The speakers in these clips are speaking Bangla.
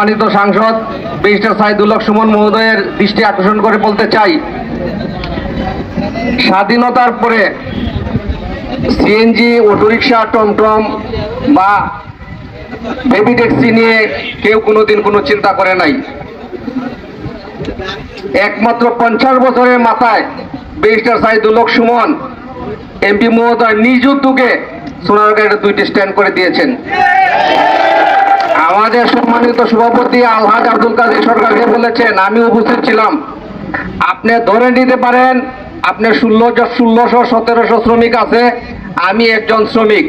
সম্মানিত সাংসদ, ব্যারিস্টার সাইদুল্লাহ সুমন মহোদয়ের দৃষ্টি আকর্ষণ করে বলতে চাই, স্বাধীনতার পরে সিএনজি, অটোরিকশা, টমটম বা বেবি ট্যাক্সি নিয়ে কেউ কোনোদিন কোনো চিন্তা করে নাই। একমাত্র পঞ্চাশ বছরের মাথায় ব্যারিস্টার সাইদুল্লাহ সুমন এমপি মহোদয় নিজ উদ্যোগে সোনারগাঁয়ে দুইটি স্ট্যান্ড করে দিয়েছেন। আমাদের সম্মানিত সভাপতি আলহাজ আব্দুল কাদের সরকারকে বলেছেন, আমি উপস্থিত ছিলাম। আপনি ধরে নিতে পারেন আপনার ষোলো ষোলোশো, সতেরোশো শ্রমিক আছে, আমি একজন শ্রমিক।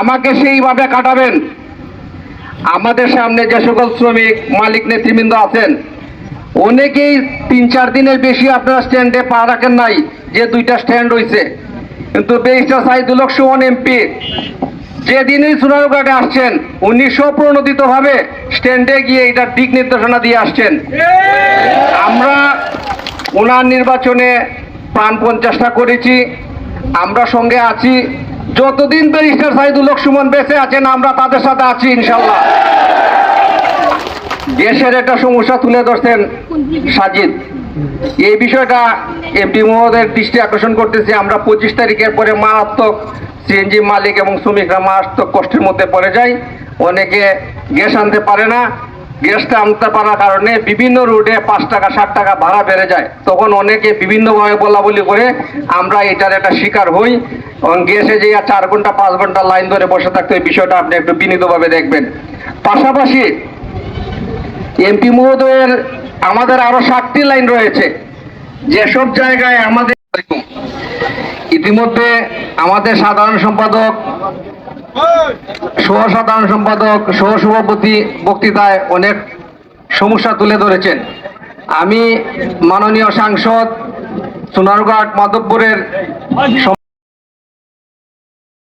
আমাকে সেইভাবে কাটাবেন। আমাদের সামনে যে সকল শ্রমিক, মালিক নেতৃবৃন্দ আছেন, অনেকেই তিন চার দিনের বেশি আপনারা স্ট্যান্ডে পা রাখেন নাই, যে দুইটা স্ট্যান্ড রয়েছে। কিন্তু ব্যারিস্টার সাইদুল সুমন এমপি যেদিনই সুনারঘাটে আসছেন, উনি স্বপ্রণোদিত ভাবে স্ট্যান্ডে গিয়ে এটার দিক নির্দেশনা দিয়ে আসছেন। আমরা ওনার নির্বাচনে প্রাণপণ চেষ্টা করেছি, আমরা সঙ্গে আছি। যতদিন ব্যারিস্টার সাইদুল সুমন বেঁচে আছেন, আমরা তাদের সাথে আছি, ইনশাল্লাহ। দেশের একটা সমস্যা তুলে ধরছেন সাজিদ। এই বিষয়টা এমপি মহোদয়ের দৃষ্টি আকর্ষণ করতেছি। আমরা পঁচিশ তারিখের পরে মারাত্মক সিএনজি মালিক এবং শ্রমিকরা মারাত্মক কষ্টের মধ্যে পড়ে যায়, অনেকে গ্যাস আনতে পারে না, গ্যাসটা আনতে পারার কারণে বিভিন্ন রুটে পাঁচ টাকা, ষাট টাকা ভাড়া বেড়ে যায়। তখন অনেকে বিভিন্নভাবে বলা বলি করে আমরা এটার একটা শিকার হই এবং গ্যাসে যে চার ঘণ্টা, পাঁচ ঘণ্টা লাইন ধরে বসে থাকতে এই বিষয়টা আপনি একটু বিনীতভাবে দেখবেন। পাশাপাশি এমপি মহোদয়ের আমাদের আরও সাতটি লাইন রয়েছে। যেসব জায়গায় আমাদের ইতিমধ্যে আমাদের সাধারণ সম্পাদক সহ সাধারণ সম্পাদক সহ সভাপতি বক্তৃতায় অনেক সমস্যা তুলে ধরেছেন। আমি মাননীয় সাংসদ সোনারঘাট মাধবপুরের